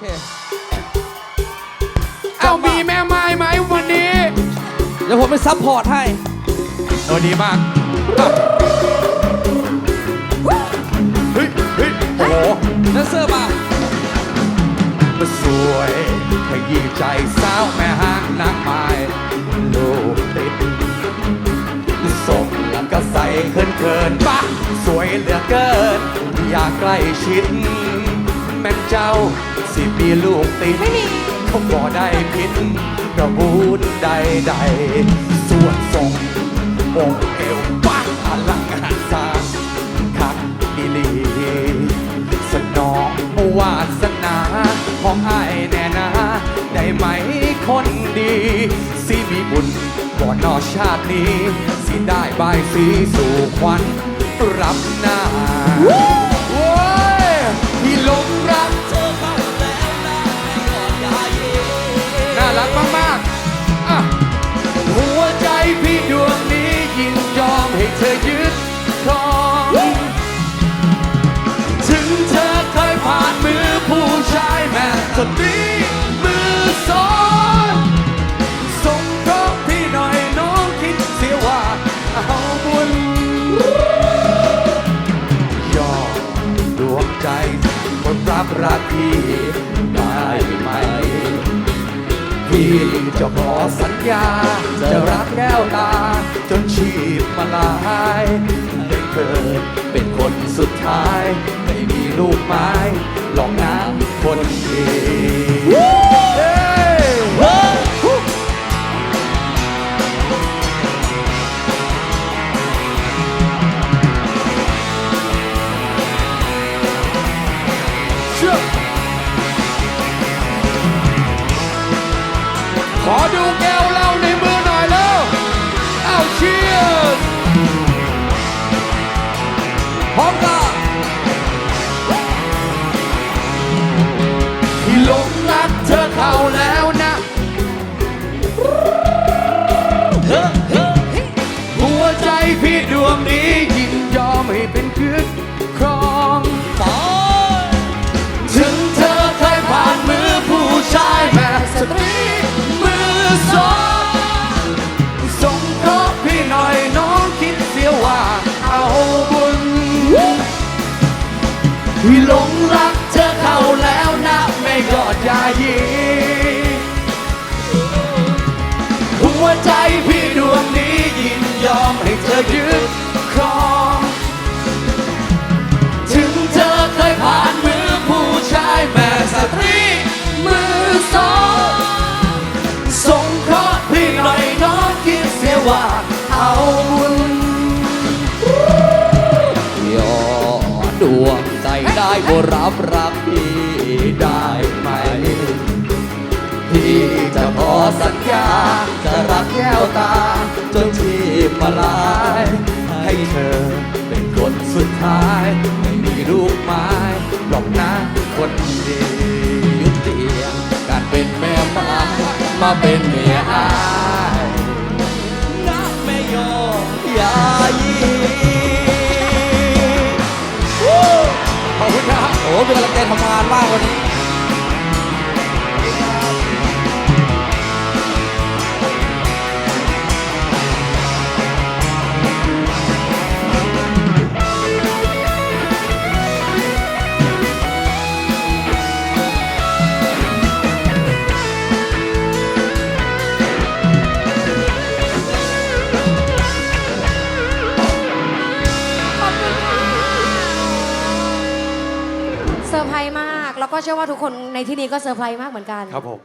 เคเอามีแม่ไม้ไหมวันนี้ เดี๋ยวผมไปซัพพอร์ตให้โอ้ดีมากอะเฮ้ยเฮ้ยโอ้โหแดนเซอร์มามาสวยขยี้ใจสาวแม่ห้างนางไม้ลูกติดส่งแล้วก็ใส่เขินเขินๆปะสวยเหลือเกิน อยากใกล้ชิด แม่นเจ้า สิมีลูกติดไม่มี เขาบ่ได้ผิดกระบูนใดใดๆส่วนทรงองค์เอวปังอลังงานสร้างคักอีหลี สนองวาสนาของไอ้ายแน่นาได้ไหมคนดี สิมีบุญก่อนนอชาตินี้ สิได้บายสีสู่ขวัญรับหน้า ตรีมือสอนส่งเคราะห์พี่หน่อยน้องคิดเสียว่าเอาบุญยอมดวงใจคนรับรักพี่ได้ไหม พี่จะขอสัญญา จะรักแก้วตา จนชีพมาลายได้เกิดเป็นคนสุดท้าย ไม่มีลูกไม้ หลอกน้ำคนดียเชื่อขอดูแก้วเหล้าในมือหน่อยแล้วเอาเชียร์พร้อมกัน ที่หลงรักเธอเข้าแล้วนะ ไม่กอดยายีหัวใจพี่ดวงนี้ยินยอมให้เธอยึดครอง ถึงเธอเคยผ่านมือผู้ชายแม่สตรีมือสองสงเคราะห์พี่หน่อยน้องคิดเสียว่า บ่รับรักพี่ได้ไหม พี่จะขอสัญญา จะรักแก้วตา จนชีพมาลาย ให้เธอเป็นคนสุดท้าย ไม่มีลูกไม้หรอกนะคนดียุติการเป็นแม่ม้มาเป็นเมียอายนะแม่ยอยา เป็นกำลังใจทำงานมากวันนี้ ก็เชื่อว่าทุกคนในที่นี้ก็เซอร์ไพรส์มากเหมือนกัน ครับผม